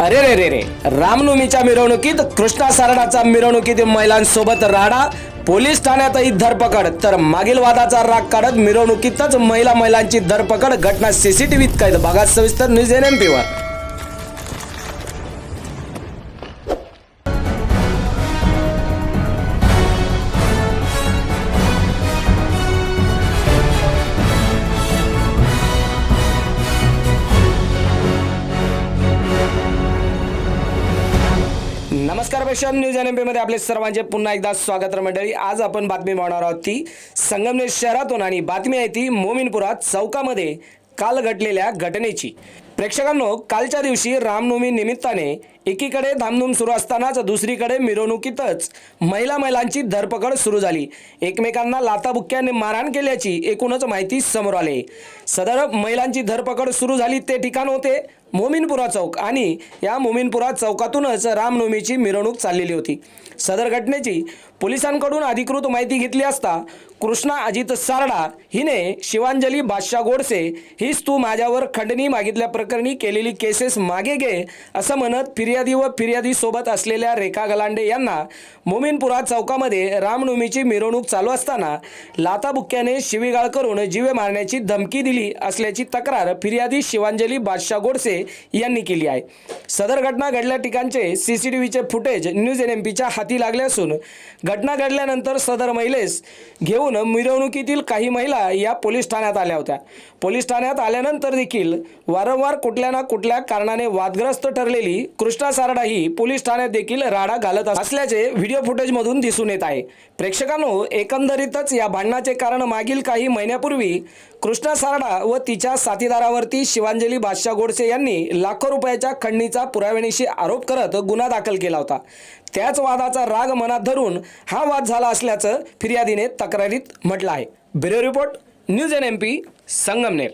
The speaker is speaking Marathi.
अरे रे रे रे. रामनवमीच्या मिरवणुकीत कृष्णा सारडाचा मिरवणुकीत महिलांसोबत राडा पोलीस ठाण्यातही धरपकड. तर मागील वादाचा राग काढत मिरवणुकीतच महिला महिलांची धरपकड घटना सीसीटीव्हीत कैद. बघा सविस्तर न्यूज एन एम पीवर नमस्कार पेशन न्यूज एन एम पीमध्ये आपले सर्वांचे पुन्हा एकदा स्वागत मंडळी. आज आपण बातमी पाहणार आहोत ती संगमनेर शहरातून आणि बातमी आहे ती मोमीनपुरात चौकामध्ये काल घडलेल्या घटनेची. प्रेक्षकांनो कालच्या दिवशी रामनवमी निमित्ताने एकीकडे धामधूम सुरू असतानाच दुसरीकडे मिरवणुकीतच महिला महिलांची धरपकड सुरू झाली. एकमेकांना लाताबुक्क्याने मारहाण केल्याची एकूणच माहिती समोर आली. सदर महिलांची धरपकड सुरू झाली ते ठिकाण होते मोमीनपुरा चौक आणि या मोमीनपुरा चौकातूनच रामनवमीची मिरवणूक चाललेली होती. सदर घटनेची पोलिसांकडून अधिकृत माहिती घेतली असता कृष्णा अजित सारडा हिने शिवांजली बादशाह गोडसे हीच तू माझ्यावर खंडणी मागितल्या प्रकरणी केलेली केसेस मागे घे असं म्हणत फिर्यादी व फिर्यादी सोबत असलेल्या रेखा गलांडे यांना मोमीनपुरा चौकामध्ये रामनवमीची मिरवणूक चालू असताना लाताबुक्क्याने शिवीगाळ करून जीवे मारण्याची धमकी दिली असल्याची तक्रार फिर्यादी शिवांजली बादशाह गोडसे यांनी केली आहे. सदर घटना घडल्या ठिकाणचे सीसीटीव्हीचे फुटेज न्यूज एन एम पीच्या हाती लागले असून घटना घडल्यानंतर सदर महिलेस घेऊन मिरवणुकीतील काही महिला या पोलीस ठाण्यात आल्या होत्या. पोलीस ठाण्यात आल्यानंतर देखील वारंवार कुठल्या ना कुठल्या कारणाने वादग्रस्त ठरलेली कृष्णा सारडा ही पोलीस ठाण्यात देखील राडा घालत असल्याचे व्हिडिओ फुटेजमधून दिसून येत आहे. प्रेक्षकांनो एकंदरीतच या भांडणाचे कारण मागील काही महिन्यापूर्वी कृष्णा सारडा व तिच्या साथीदारावरती शिवांजली बादशाह गोडसे यांनी लाखो रुपयाच्या खंडणीचा पुराव्यानिशी आरोप करत गुन्हा दाखल केला होता. त्याच वादाचा राग मनात धरून हा वाद झाला असल्याचं फिर्यादीने तक्रारीत म्हटलं आहे. Bureau report news N M P Sangamner.